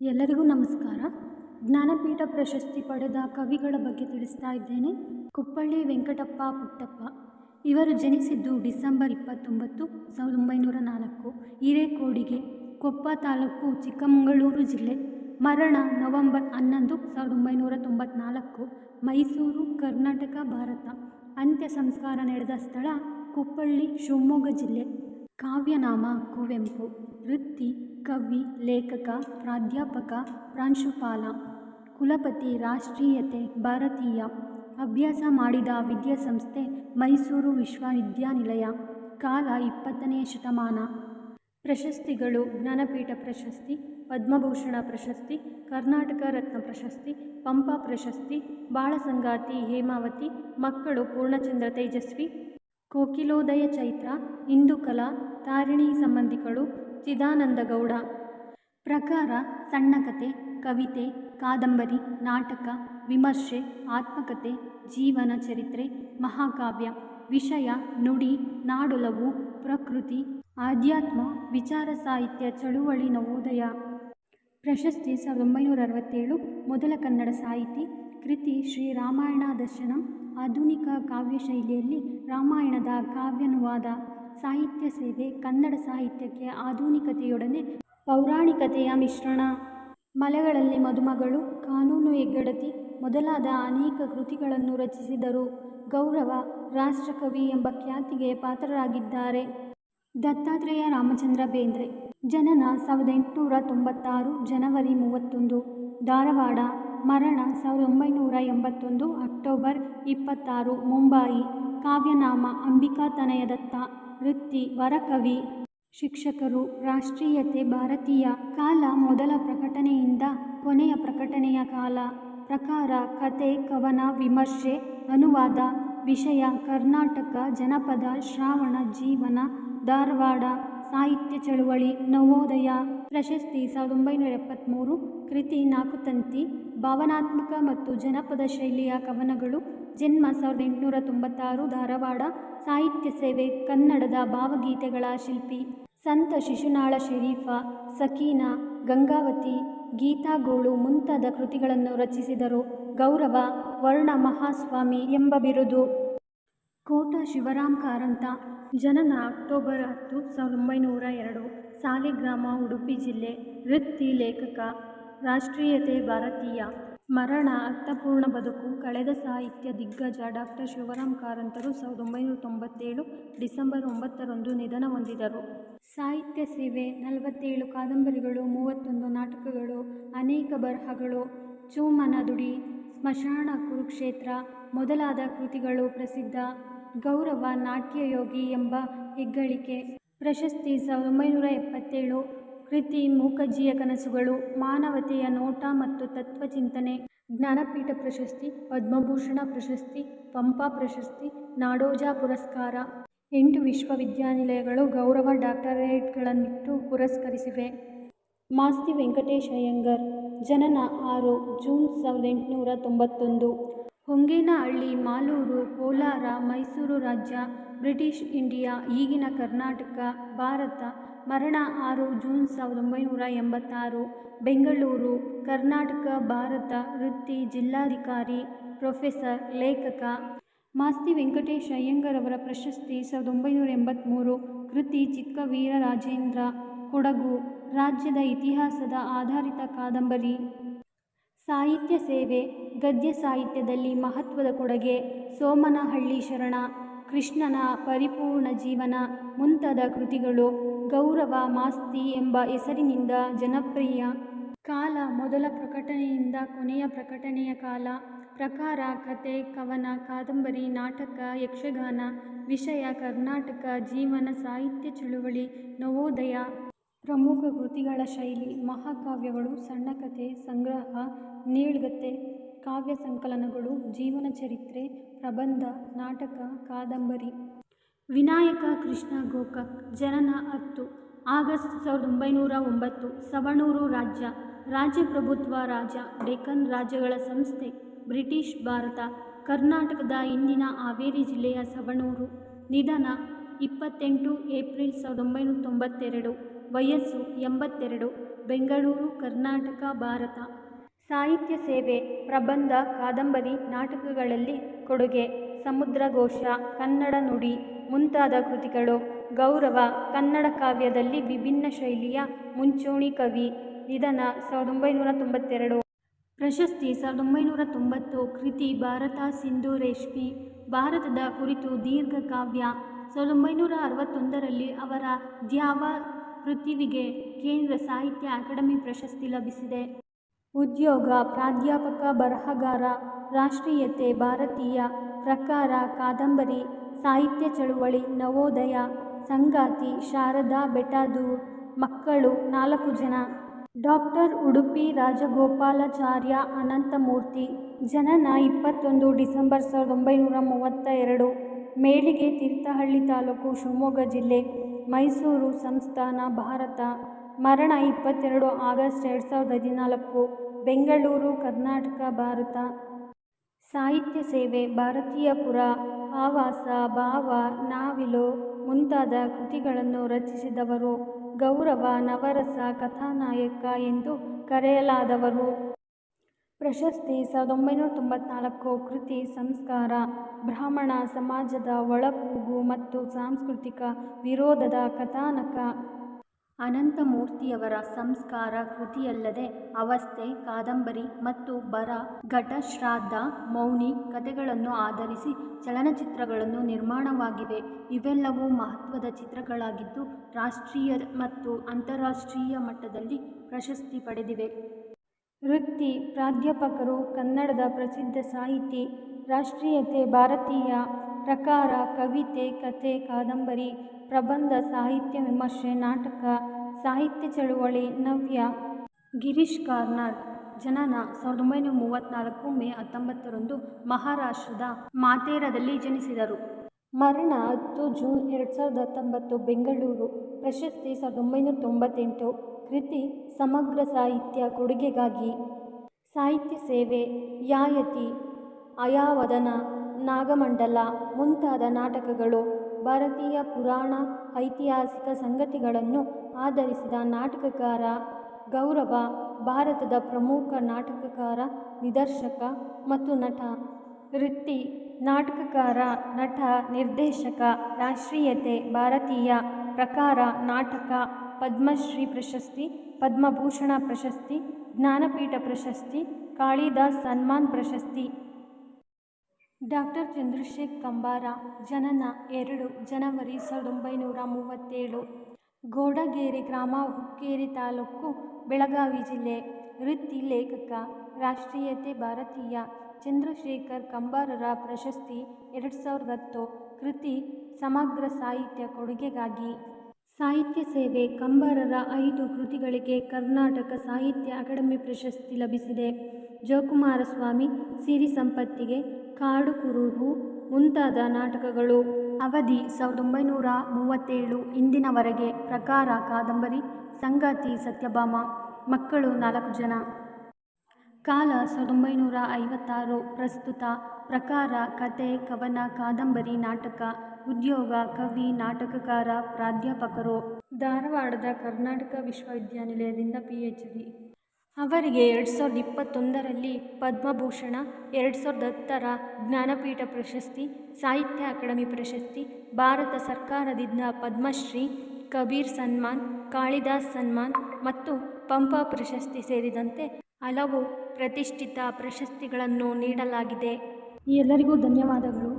ಎಲ್ಲರಿಗೂ ನಮಸ್ಕಾರ. ಜ್ಞಾನಪೀಠ ಪ್ರಶಸ್ತಿ ಪಡೆದ ಕವಿಗಳ ಬಗ್ಗೆ ತಿಳಿಸ್ತಾ ಇದ್ದೇನೆ. ಕುಪ್ಪಳ್ಳಿ ವೆಂಕಟಪ್ಪ ಪುಟ್ಟಪ್ಪ. ಇವರು ಜನಿಸಿದ್ದು ಡಿಸೆಂಬರ್ ಇಪ್ಪತ್ತೊಂಬತ್ತು, ಸಾವಿರದ ಒಂಬೈನೂರ ನಾಲ್ಕು, ಹಿರೇಕೋಡಿಗೆ, ಕೊಪ್ಪ ತಾಲೂಕು, ಚಿಕ್ಕಮಗಳೂರು ಜಿಲ್ಲೆ. ಮರಣ ನವೆಂಬರ್ ಹನ್ನೊಂದು, ಸಾವಿರದ ಒಂಬೈನೂರ ತೊಂಬತ್ನಾಲ್ಕು, ಮೈಸೂರು, ಕರ್ನಾಟಕ, ಭಾರತ. ಅಂತ್ಯ ಸಂಸ್ಕಾರ ನಡೆದ ಸ್ಥಳ ಕುಪ್ಪಳ್ಳಿ ಶಿವಮೊಗ್ಗ ಜಿಲ್ಲೆ. ಕಾವ್ಯನಾಮ ಕುವೆಂಪು. ವೃತ್ತಿ ಕವಿ, ಲೇಖಕ, ಪ್ರಾಧ್ಯಾಪಕ ಪ್ರಾಂಶುಪಾಲ, ಕುಲಪತಿ ರಾಷ್ಟ್ರೀಯತೆ ಭಾರತೀಯ ಅಭ್ಯಾಸ ಮಾಡಿದ ವಿದ್ಯಾಸಂಸ್ಥೆ ಮೈಸೂರು ವಿಶ್ವವಿದ್ಯಾನಿಲಯ, ಕಾಲ ಇಪ್ಪತ್ತನೆಯ ಶತಮಾನ. ಪ್ರಶಸ್ತಿಗಳು ಜ್ಞಾನಪೀಠ ಪ್ರಶಸ್ತಿ, ಪದ್ಮಭೂಷಣ ಪ್ರಶಸ್ತಿ, ಕರ್ನಾಟಕ ರತ್ನ ಪ್ರಶಸ್ತಿ, ಪಂಪ ಪ್ರಶಸ್ತಿ, ಬಾಳಸಂಗಾತಿ ಹೇಮಾವತಿ, ಮಕ್ಕಳು ಪೂರ್ಣಚಂದ್ರ ತೇಜಸ್ವಿ ಕೋಕಿಲೋದಯ ಚೈತ್ರ ಇಂದುಕಲಾ ತಾರಿಣಿ ಸಂಬಂಧಿಗಳು ಚಿದಾನಂದಗೌಡ ಪ್ರಕಾರ ಸಣ್ಣ ಕತೆ ಕವಿತೆ, ಕಾದಂಬರಿ, ನಾಟಕ, ವಿಮರ್ಶೆ, ಆತ್ಮಕತೆ, ಜೀವನ ಚರಿತ್ರೆ, ಮಹಾಕಾವ್ಯ, ವಿಷಯ, ನುಡಿ, ನಾಡುಲವು, ಪ್ರಕೃತಿ, ಆಧ್ಯಾತ್ಮ, ವಿಚಾರ ಸಾಹಿತ್ಯ, ಚಳುವಳಿ ನವೋದಯ. ಪ್ರಶಸ್ತಿ ಸಾವಿರದ ಒಂಬೈನೂರ ಅರವತ್ತೇಳು, ಮೊದಲ ಕನ್ನಡ ಸಾಹಿತಿ, ಕೃತಿ ಶ್ರೀ ರಾಮಾಯಣ ದರ್ಶನಂ ಆಧುನಿಕ ಕಾವ್ಯ ಶೈಲಿಯಲ್ಲಿ ರಾಮಾಯಣದ ಕಾವ್ಯಾನುವಾದ, ಸಾಹಿತ್ಯ ಸೇವೆ, ಕನ್ನಡ ಸಾಹಿತ್ಯಕ್ಕೆ ಆಧುನಿಕತೆಯೊಡನೆ ಪೌರಾಣಿಕತೆಯ ಮಿಶ್ರಣ. ಮಲೆಗಳಲ್ಲಿ ಮದುಮಗಳು, ಕಾನೂನು ಹೆಗ್ಗಡತಿ ಮೊದಲಾದ ಅನೇಕ ಕೃತಿಗಳನ್ನು ರಚಿಸಿದರು. ಗೌರವ, ರಾಷ್ಟ್ರಕವಿ ಎಂಬ ಖ್ಯಾತಿಗೆ ಪಾತ್ರರಾಗಿದ್ದಾರೆ. ದತ್ತಾತ್ರೇಯ ರಾಮಚಂದ್ರ ಬೇಂದ್ರೆ, ಜನನ ಸಾವಿರದ ಎಂಟುನೂರ ತೊಂಬತ್ತಾರು ಜನವರಿ ಮೂವತ್ತೊಂದು, ಧಾರವಾಡ. ಮರಣ ಸಾವಿರದ ಒಂಬೈನೂರ ಎಂಬತ್ತೊಂದು ಅಕ್ಟೋಬರ್ ಇಪ್ಪತ್ತಾರು, ಮುಂಬಾಯಿ. ಕಾವ್ಯನಾಮ ಅಂಬಿಕಾ ತನಯದತ್ತ. ವೃತ್ತಿ, ವರಕವಿ, ಶಿಕ್ಷಕರು, ರಾಷ್ಟ್ರೀಯತೆ, ಭಾರತೀಯ ಕಾಲ ಮೊದಲ ಪ್ರಕಟಣೆಯಿಂದ ಕೊನೆಯ ಪ್ರಕಟಣೆಯ ಕಾಲ. ಪ್ರಕಾರ, ಕತೆ, ಕವನ, ವಿಮರ್ಶೆ, ಅನುವಾದ, ವಿಷಯ, ಕರ್ನಾಟಕ, ಜನಪದ, ಶ್ರಾವಣ, ಜೀವನ, ಧಾರವಾಡ, ಸಾಹಿತ್ಯ ಚಳುವಳಿ, ನವೋದಯ ಪ್ರಶಸ್ತಿ ಸಾವಿರದ ಒಂಬೈನೂರ ಎಪ್ಪತ್ತ್ಮೂರು ಕೃತಿ ನಾಕುತಂತಿ ಭಾವನಾತ್ಮಕ ಮತ್ತು ಜನಪದ ಶೈಲಿಯ ಕವನಗಳು, ಜನ್ಮ ಸಾವಿರದ ಎಂಟುನೂರ ತೊಂಬತ್ತಾರು ಧಾರವಾಡ, ಸಾಹಿತ್ಯ ಸೇವೆ, ಕನ್ನಡದ ಭಾವಗೀತೆಗಳ ಶಿಲ್ಪಿ, ಸಂತ ಶಿಶುನಾಳ ಶರೀಫ ಸಕೀನಾ ಗಂಗಾವತಿ ಗೀತಾಗೋಳು ಮುಂತಾದ ಕೃತಿಗಳನ್ನು ರಚಿಸಿದರು. ಗೌರವ ವರ್ಣ ಮಹಾಸ್ವಾಮಿ ಎಂಬ ಬಿರುದು. ಕೋಟ ಶಿವರಾಮ್ ಕಾರಂತ ಜನನ ಅಕ್ಟೋಬರ್ ಹತ್ತು ಸಾವಿರದ ಒಂಬೈನೂರ ಎರಡು ಸಾಲಿಗ್ರಾಮ ಉಡುಪಿ ಜಿಲ್ಲೆ ವೃತ್ತಿ ಲೇಖಕ, ರಾಷ್ಟ್ರೀಯತೆ ಭಾರತೀಯ, ಮರಣ, ಅರ್ಥಪೂರ್ಣ ಬದುಕು, ಕಳೆದ ಸಾಹಿತ್ಯ ದಿಗ್ಗಜ ಡಾಕ್ಟರ್ ಶಿವರಾಮ್ ಕಾರಂತರು ಸಾವಿರದ ಒಂಬೈನೂರ ತೊಂಬತ್ತೇಳು ಡಿಸೆಂಬರ್ ಒಂಬತ್ತರಂದು ನಿಧನ ಹೊಂದಿದರು. ಸಾಹಿತ್ಯ ಸೇವೆ, ನಲವತ್ತೇಳು ಕಾದಂಬರಿಗಳು, ಮೂವತ್ತೊಂದು ನಾಟಕಗಳು, ಅನೇಕ ಬರಹಗಳು ಚೂಮನ ದುಡಿ ಸ್ಮಶಾನ ಕುರುಕ್ಷೇತ್ರ ಮೊದಲಾದ ಕೃತಿಗಳು ಪ್ರಸಿದ್ಧ. ಗೌರವ ನಾಟ್ಯಯೋಗಿ ಎಂಬ ಹೆಗ್ಗಳಿಕೆ. ಪ್ರಶಸ್ತಿ ಸಾವಿರದ ಒಂಬೈನೂರ ಎಪ್ಪತ್ತೇಳು. ಕೃತಿ ಮೂಕಜ್ಜಿಯ ಕನಸುಗಳು, ಮಾನವತೆಯ ನೋಟ ಮತ್ತು ತತ್ವಚಿಂತನೆ ಜ್ಞಾನಪೀಠ ಪ್ರಶಸ್ತಿ, ಪದ್ಮಭೂಷಣ ಪ್ರಶಸ್ತಿ, ಪಂಪ ಪ್ರಶಸ್ತಿ, ನಾಡೋಜ ಪುರಸ್ಕಾರ. ಎಂಟು ವಿಶ್ವವಿದ್ಯಾನಿಲಯಗಳು ಗೌರವ ಡಾಕ್ಟರೇಟ್ಗಳನ್ನಿಟ್ಟು ಪುರಸ್ಕರಿಸಿವೆ. ಮಾಸ್ತಿ ವೆಂಕಟೇಶ್ ಅಯ್ಯಂಗರ್ ಜನನ ಆರು, ಜೂನ್ ಸಾವಿರದ ಎಂಟುನೂರ ತೊಂಬತ್ತೊಂದು. ಹೊಂಗೇನಹಳ್ಳಿ ಮಾಲೂರು, ಕೋಲಾರ, ಮೈಸೂರು ರಾಜ್ಯ, ಬ್ರಿಟಿಷ್ ಇಂಡಿಯಾ, ಈಗಿನ ಕರ್ನಾಟಕ, ಭಾರತ, ಮರಣ ಆರು, ಜೂನ್ ಸಾವಿರದ ಒಂಬೈನೂರ ಎಂಬತ್ತಾರು, ಬೆಂಗಳೂರು, ಕರ್ನಾಟಕ, ಭಾರತ, ವೃತ್ತಿ, ಜಿಲ್ಲಾಧಿಕಾರಿ, ಪ್ರೊಫೆಸರ್, ಲೇಖಕ ಮಾಸ್ತಿ ವೆಂಕಟೇಶ್ ಅವರ ಪ್ರಶಸ್ತಿ ಸಾವಿರದ ಒಂಬೈನೂರ ಎಂಬತ್ತ್ಮೂರು ಕೃತಿ ಚಿಕ್ಕ ವೀರರಾಜೇಂದ್ರ ಕೊಡಗು, ರಾಜ್ಯದ ಇತಿಹಾಸದ ಆಧಾರಿತ ಕಾದಂಬರಿ ಸಾಹಿತ್ಯ ಸೇವೆ ಗದ್ಯ ಸಾಹಿತ್ಯದಲ್ಲಿ ಮಹತ್ವದ ಕೊಡುಗೆ. ಸೋಮನಹಳ್ಳಿ ಶರಣ, ಕೃಷ್ಣನ ಪರಿಪೂರ್ಣ ಜೀವನ ಮುಂತಾದ ಕೃತಿಗಳು ಗೌರವ, ಮಾಸ್ತಿ ಎಂಬ ಹೆಸರಿನಿಂದ ಜನಪ್ರಿಯ. ಕಾಲ ಮೊದಲ ಪ್ರಕಟಣೆಯಿಂದ ಕೊನೆಯ ಪ್ರಕಟಣೆಯ ಕಾಲ, ಪ್ರಕಾರ, ಕತೆ, ಕವನ, ಕಾದಂಬರಿ, ನಾಟಕ, ಯಕ್ಷಗಾನ, ವಿಷಯ, ಕರ್ನಾಟಕ, ಜೀವನ, ಸಾಹಿತ್ಯ ಚಳುವಳಿ, ನವೋದಯ ಪ್ರಮುಖ ಕೃತಿಗಳ ಶೈಲಿ, ಮಹಾಕಾವ್ಯಗಳು, ಸಣ್ಣ ಕಥೆ ಸಂಗ್ರಹ ನೀಳ್ಗತೆ ಕಾವ್ಯ ಸಂಕಲನಗಳು, ಜೀವನ ಚರಿತ್ರೆ, ಪ್ರಬಂಧ, ನಾಟಕ, ಕಾದಂಬರಿ. ವಿನಾಯಕ, ಕೃಷ್ಣ, ಗೋಕಾಕ್, ಜನನ ಹತ್ತು, ಆಗಸ್ಟ್ ಸಾವಿರದ ಒಂಬೈನೂರ ಒಂಬತ್ತು, ಸವಣೂರು ರಾಜ್ಯ ರಾಜ್ಯಪ್ರಭುತ್ವ ರಾಜ, ಡೆಕ್ಕನ್ ರಾಜ್ಯಗಳ ಸಂಸ್ಥೆ, ಬ್ರಿಟಿಷ್ ಭಾರತ, ಕರ್ನಾಟಕದ ಇಂದಿನ ಹಾವೇರಿ ಜಿಲ್ಲೆಯ ಸವಣೂರು. ನಿಧನ, ಇಪ್ಪತ್ತೆಂಟು ಏಪ್ರಿಲ್ ಸಾವಿರದ ಒಂಬೈನೂರ ತೊಂಬತ್ತೆರಡು, ವಯಸ್ಸು ಎಂಬತ್ತೆರಡು, ಬೆಂಗಳೂರು, ಕರ್ನಾಟಕ, ಭಾರತ. ಸಾಹಿತ್ಯ ಸೇವೆ, ಪ್ರಬಂಧ, ಕಾದಂಬರಿ ನಾಟಕಗಳಲ್ಲಿ ಕೊಡುಗೆ, ಸಮುದ್ರಘೋಷ, ಕನ್ನಡ ನುಡಿ ಮುಂತಾದ ಕೃತಿಗಳು, ಗೌರವ, ಕನ್ನಡ ಕಾವ್ಯದಲ್ಲಿ ವಿಭಿನ್ನ ಶೈಲಿಯ ಮುಂಚೂಣಿ ಕವಿ, ನಿಧನ ಸಾವಿರದ ಒಂಬೈನೂರ ತೊಂಬತ್ತೆರಡು. ಪ್ರಶಸ್ತಿ ಸಾವಿರದ ಒಂಬೈನೂರ ತೊಂಬತ್ತು, ಕೃತಿ ಭಾರತ ಸಿಂಧು ರೇಷ್ಮಿ, ಭಾರತದ ಕುರಿತು ದೀರ್ಘ ಕಾವ್ಯ, ಸಾವಿರದ ಒಂಬೈನೂರ ಅರವತ್ತೊಂದರಲ್ಲಿ ಅವರ ದ್ಯಾವ ಪೃಥ್ವಿಗೆ ಕೇಂದ್ರ ಸಾಹಿತ್ಯ ಅಕಾಡೆಮಿ ಪ್ರಶಸ್ತಿ ಲಭಿಸಿದೆ. ಉದ್ಯೋಗ, ಪ್ರಾಧ್ಯಾಪಕ, ಬರಹಗಾರ, ರಾಷ್ಟ್ರೀಯತೆ, ಭಾರತೀಯ, ಪ್ರಕಾರ, ಕಾದಂಬರಿ, ಸಾಹಿತ್ಯ ಚಳುವಳಿ, ನವೋದಯ, ಸಂಗಾತಿ, ಶಾರದಾ ಬೆಟಾದೂರ್ ಮಕ್ಕಳು, ನಾಲ್ಕು ಜನ. ಡಾಕ್ಟರ್ ಉಡುಪಿ ರಾಜಗೋಪಾಲಾಚಾರ್ಯ ಅನಂತಮೂರ್ತಿ, ಜನನ ಇಪ್ಪತ್ತೊಂದು ಡಿಸೆಂಬರ್ ಸಾವಿರದ ಒಂಬೈನೂರ ಮೂವತ್ತ ಎರಡು ಮೇಳಿಗೆ ತೀರ್ಥಹಳ್ಳಿ ತಾಲೂಕು ಶಿವಮೊಗ್ಗ ಜಿಲ್ಲೆ, ಮೈಸೂರು ಸಂಸ್ಥಾನ, ಭಾರತ. ಮರಣ ಇಪ್ಪತ್ತೆರಡು ಆಗಸ್ಟ್ ಎರಡು ಸಾವಿರದ ಹದಿನಾಲ್ಕು, ಬೆಂಗಳೂರು, ಕರ್ನಾಟಕ, ಭಾರತ. ಸಾಹಿತ್ಯ ಸೇವೆ ಭಾರತೀಯ ಪುರ, ಆವಾಸ, ಭಾವ, ನಾವಿಲು ಮುಂತಾದ ಕೃತಿಗಳನ್ನು ರಚಿಸಿದವರು. ಗೌರವ, ನವರಸ, ಕಥಾನಾಯಕ ಎಂದು ಕರೆಯಲಾದವರು. ಪ್ರಶಸ್ತಿ ಸಾವಿರದ ಒಂಬೈನೂರ ತೊಂಬತ್ನಾಲ್ಕು ಕೃತಿ ಸಂಸ್ಕಾರ, ಬ್ರಾಹ್ಮಣ ಸಮಾಜದ ಒಳಕೂಗು ಮತ್ತು ಸಾಂಸ್ಕೃತಿಕ ವಿರೋಧದ ಕಥಾನಕ ಅನಂತಮೂರ್ತಿಯವರ ಸಂಸ್ಕಾರ ಕೃತಿಯಲ್ಲದೆ ಅವಸ್ಥೆ, ಕಾದಂಬರಿ ಮತ್ತು ಬರ ಘಟಶ್ರಾದ್ದ ಮೌನಿ ಕಥೆಗಳನ್ನು ಆಧರಿಸಿ ಚಲನಚಿತ್ರಗಳನ್ನು ನಿರ್ಮಾಣವಾಗಿವೆ. ಇವೆಲ್ಲವೂ ಮಹತ್ವದ ಚಿತ್ರಗಳಾಗಿದ್ದು ರಾಷ್ಟ್ರೀಯ ಮತ್ತು ಅಂತಾರಾಷ್ಟ್ರೀಯ ಮಟ್ಟದಲ್ಲಿ ಪ್ರಶಸ್ತಿ ಪಡೆದಿವೆ. ವೃತ್ತಿ ಪ್ರಾಧ್ಯಾಪಕರು ಕನ್ನಡದ ಪ್ರಸಿದ್ಧ ಸಾಹಿತಿ, ರಾಷ್ಟ್ರೀಯತೆ, ಭಾರತೀಯ ಪ್ರಕಾರ ಕವಿತೆ, ಕಥೆ, ಕಾದಂಬರಿ ಪ್ರಬಂಧ, ಸಾಹಿತ್ಯ ವಿಮರ್ಶೆ, ನಾಟಕ, ಸಾಹಿತ್ಯ ಚಳುವಳಿ, ನವ್ಯ, ಗಿರೀಶ್ ಕಾರ್ನಾಡ್, ಜನನ ಸಾವಿರದ ಒಂಬೈನೂರ ಮೂವತ್ತ್ನಾಲ್ಕು ಮೇ ಹತ್ತೊಂಬತ್ತರಂದು ಮಹಾರಾಷ್ಟ್ರದ ಮಾತೇರದಲ್ಲಿ ಜನಿಸಿದರು. ಮರಣ ಹತ್ತು ಜೂನ್ ಎರಡು ಸಾವಿರದ ಹತ್ತೊಂಬತ್ತು ಬೆಂಗಳೂರು, ಪ್ರಶಸ್ತಿ ಸಾವಿರದ ಒಂಬೈನೂರ ತೊಂಬತ್ತೆಂಟು, ಕೃತಿ ಸಮಗ್ರ ಸಾಹಿತ್ಯ ಕೊಡುಗೆಗಾಗಿ. ಸಾಹಿತ್ಯ ಸೇವೆ, ಯಾಯತಿ ಅಯಾವದನ ನಾಗಮಂಡಲ ಮುಂತಾದ ನಾಟಕಗಳು ಭಾರತೀಯ ಪುರಾಣ, ಐತಿಹಾಸಿಕ ಸಂಗತಿಗಳನ್ನು ಆಧರಿಸಿದ ನಾಟಕಕಾರ ಗೌರವ, ಭಾರತದ ಪ್ರಮುಖ ನಾಟಕಕಾರ, ನಿದರ್ಶಕ ಮತ್ತು ನಟ ವೃತ್ತಿ ನಾಟಕಕಾರ, ನಟ, ನಿರ್ದೇಶಕ, ರಾಷ್ಟ್ರೀಯತೆ, ಭಾರತೀಯ ಪ್ರಕಾರ ನಾಟಕ, ಪದ್ಮಶ್ರೀ ಪ್ರಶಸ್ತಿ, ಪದ್ಮಭೂಷಣ ಪ್ರಶಸ್ತಿ, ಜ್ಞಾನಪೀಠ ಪ್ರಶಸ್ತಿ, ಕಾಳಿದಾಸ್ ಸನ್ಮಾನ್ ಪ್ರಶಸ್ತಿ ಡಾಕ್ಟರ್ ಚಂದ್ರಶೇಖ್ ಕಂಬಾರ, ಜನನ ಎರಡು ಜನವರಿ ಸಾವಿರದ ಒಂಬೈನೂರ ಮೂವತ್ತೇಳು, ಗೋಡಗೇರಿ ಗ್ರಾಮ ಹುಕ್ಕೇರಿ ತಾಲೂಕು ಬೆಳಗಾವಿ ಜಿಲ್ಲೆ. ವೃತ್ತಿ ಲೇಖಕ, ರಾಷ್ಟ್ರೀಯತೆ ಭಾರತೀಯ, ಚಂದ್ರಶೇಖರ್ ಕಂಬಾರರ ಪ್ರಶಸ್ತಿ ಎರಡು ಸಾವಿರದ ಹತ್ತು, ಕೃತಿ ಸಮಗ್ರ ಸಾಹಿತ್ಯ ಕೊಡುಗೆಗಾಗಿ. ಸಾಹಿತ್ಯ ಸೇವೆ, ಕಂಬಾರರ ಐದು ಕೃತಿಗಳಿಗೆ ಕರ್ನಾಟಕ ಸಾಹಿತ್ಯ ಅಕಾಡೆಮಿ ಪ್ರಶಸ್ತಿ ಲಭಿಸಿದೆ. ಜೋಕುಮಾರಸ್ವಾಮಿ, ಸಿರಿ ಸಂಪತ್ತಿಗೆ ಕಾಡು ಕುರುಹು ಮುಂತಾದ ನಾಟಕಗಳು. ಅವಧಿ ಸಾವಿರದ ಒಂಬೈನೂರ ಮೂವತ್ತೇಳು ಇಂದಿನವರೆಗೆ ಪ್ರಕಾರ ಕಾದಂಬರಿ, ಸಂಗಾತಿ, ಸತ್ಯಭಾಮ, ಮಕ್ಕಳು ನಾಲ್ಕು ಜನ. ಕಾಲ ಸಾವಿರದ ಒಂಬೈನೂರ ಐವತ್ತಾರು ಪ್ರಸ್ತುತ ಪ್ರಕಾರ ಕತೆ, ಕವನ, ಕಾದಂಬರಿ, ನಾಟಕ, ಉದ್ಯೋಗ, ಕವಿ, ನಾಟಕಕಾರ, ಪ್ರಾಧ್ಯಾಪಕರು. ಧಾರವಾಡದ ಕರ್ನಾಟಕ ವಿಶ್ವವಿದ್ಯಾನಿಲಯದಿಂದ ಪಿ ಎಚ್ ಡಿ ಅವರಿಗೆ ಎರಡು ಸಾವಿರದ ಇಪ್ಪತ್ತೊಂದರಲ್ಲಿ ಪದ್ಮಭೂಷಣ, ಎರಡು ಸಾವಿರದ ಹತ್ತರ ಜ್ಞಾನಪೀಠ ಪ್ರಶಸ್ತಿ, ಸಾಹಿತ್ಯ ಅಕಾಡೆಮಿ ಪ್ರಶಸ್ತಿ, ಭಾರತ ಸರ್ಕಾರದಿಂದ ಪದ್ಮಶ್ರೀ, ಕಬೀರ್ ಸನ್ಮಾನ್, ಕಾಳಿದಾಸ್ ಸನ್ಮಾನ್ ಮತ್ತು ಪಂಪ ಪ್ರಶಸ್ತಿ ಸೇರಿದಂತೆ ಹಲವು ಪ್ರತಿಷ್ಠಿತ ಪ್ರಶಸ್ತಿಗಳನ್ನು ನೀಡಲಾಗಿದೆ. ಎಲ್ಲರಿಗೂ ಧನ್ಯವಾದಗಳು.